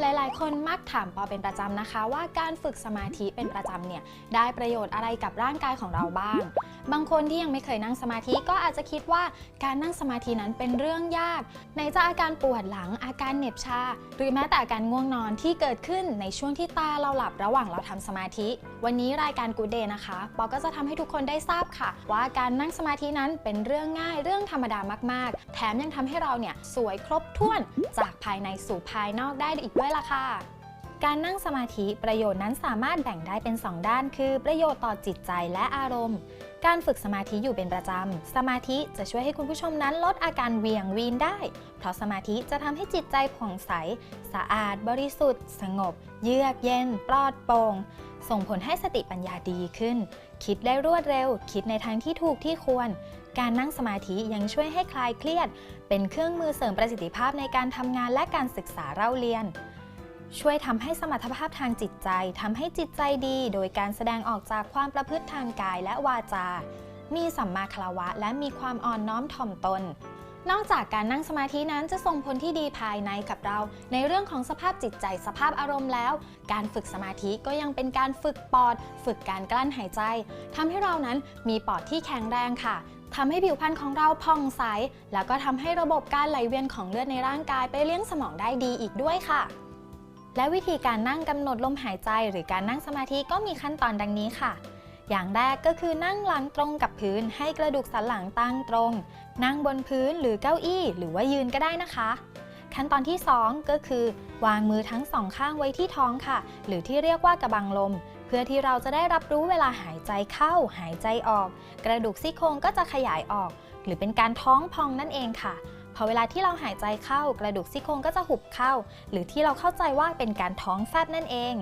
หลายๆ คนมักถามปอเป็นประจำนะคะ ว่าการฝึกสมาธิเป็นประจำเนี่ยได้ประโยชน์อะไรกับร่างกายของเราบ้าง บางคนที่ยังไม่เคยนั่งสมาธิก็อาจจะคิดว่าการนั่งสมาธินั้นเป็นเรื่องยากในจะอาการปวดหลังอาการเหน็บชา หรือแม้แต่อาการง่วงนอนที่เกิดขึ้นในช่วงที่ตาเราหลับระหว่างเราทำสมาธิ วันนี้รายการกูเดย์นะคะปอก็จะทำให้ทุกคนได้ทราบค่ะ ว่าการนั่งสมาธินั้นเป็นเรื่องง่ายเรื่องธรรมดามาก ๆ แถมยังทำให้เราเนี่ยสวยครบถ้วนจากภายในสู่ภายนอกได้อีกด้วยล่ะค่ะ การนั่งสมาธิประโยชน์นั้นสามารถแบ่งได้เป็น 2 ด้าน คือ ประโยชน์ต่อจิตใจและอารมณ์ การฝึกสมาธิอยู่เป็นประจำ สมาธิจะช่วยให้คุณผู้ชมนั้นลดอาการเวียงวีนได้ เพราะสมาธิจะทำให้จิตใจผ่องใส สะอาด บริสุทธิ์ สงบ เยือกเย็น ปลอดโปร่งส่งผลให้สติปัญญาดีขึ้น คิดได้รวดเร็ว คิดในทางที่ถูกที่ควร การนั่งสมาธิยังช่วยให้คลายเครียด เป็นเครื่องมือเสริมประสิทธิภาพในการทำงานและการศึกษาเล่าเรียน ช่วยทำให้สมรรถภาพทางจิตใจทำให้จิตใจดี โดยการแสดงออกจากความประพฤติทางกายและวาจา มีสัมมาคารวะ และมีความอ่อนน้อมถ่อมตน นอกจากการนั่งสมาธินั้นจะส่งผลที่ดีภายในกับเรา ในเรื่องของสภาพจิตใจสภาพอารมณ์แล้ว การฝึกสมาธิก็ยังเป็นการฝึกปอด ฝึกการกลั้นหายใจทำให้เรานั้นมีปอดที่แข็งแรงค่ะทำให้ผิวพรรณของเราผ่องใส แล้วก็ทำให้ระบบการไหลเวียนของเลือดในร่างกายไปเลี้ยงสมองได้ดีอีกด้วยค่ะ และวิธีการนั่งกำหนดลมหายใจหรือการนั่งสมาธิก็มีขั้นตอนดังนี้ค่ะ อย่างแรกก็คือนั่งหลังตรงกับพื้น ให้กระดูกสันหลังตั้งตรง นั่งบนพื้นหรือเก้าอี้ หรือว่ายืนก็ได้นะคะ ขั้นตอนที่ 2 ก็คือ วางมือทั้งสองข้างไว้ที่ท้องค่ะ หรือที่เรียกว่ากระบังลม เพื่อที่เราจะได้รับรู้เวลาหายใจเข้า หายใจออก กระดูกซี่โครงก็จะขยายออก หรือเป็นการท้องพองนั่นเองค่ะ พอเวลาที่เราหายใจเข้ากระดูกซี่โครงก็จะหุบเข้า หรือที่เราเข้าใจว่าเป็นการท้องแฟบนั่นเอง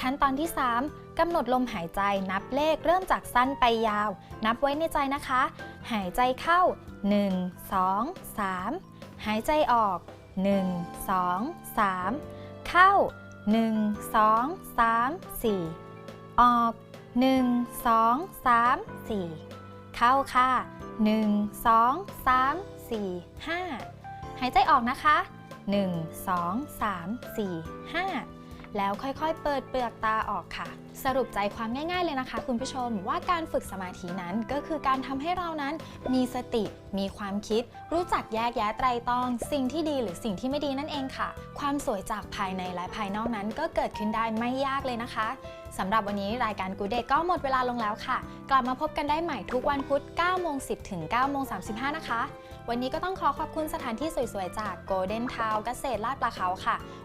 ขั้นตอนที่ 3กำหนดลมหายใจนับเลขเริ่มจากสั้นไปยาว นับไว้ในใจนะคะ หายใจเข้า 1 2 3 หายใจออก 1 2 3 เข้า 1 2 3 4 ออก 1 2 3 4 เข้าค่ะ 1 2 3 4 5 หายใจออกนะคะ 1 2 3 4 5 แล้วค่อยๆ เปิดเปลือกตาออกค่ะ สรุปใจความง่ายๆเลยนะคะ คุณผู้ชมว่าการฝึกสมาธินั้นก็คือการทำให้เรานั้นมีสติ มีความคิด รู้จักแยกแยะไตรตรอง สิ่งที่ดีหรือสิ่งที่ไม่ดีนั่นเองค่ะ ความสวยจากภายในและภายนอกนั้นก็เกิดขึ้นได้ไม่ยากเลยนะคะสำหรับวันนี้รายการกูเดก็หมดเวลาลงแล้วค่ะ กลับมาพบกันได้ใหม่ทุกวันพุธ9โมง10 ถึง9โมง35 นะคะ วันนี้ก็ต้องขอขอบคุณสถานที่สวยๆ จาก Golden Town เกษตรลาดปลาเขาค่ะ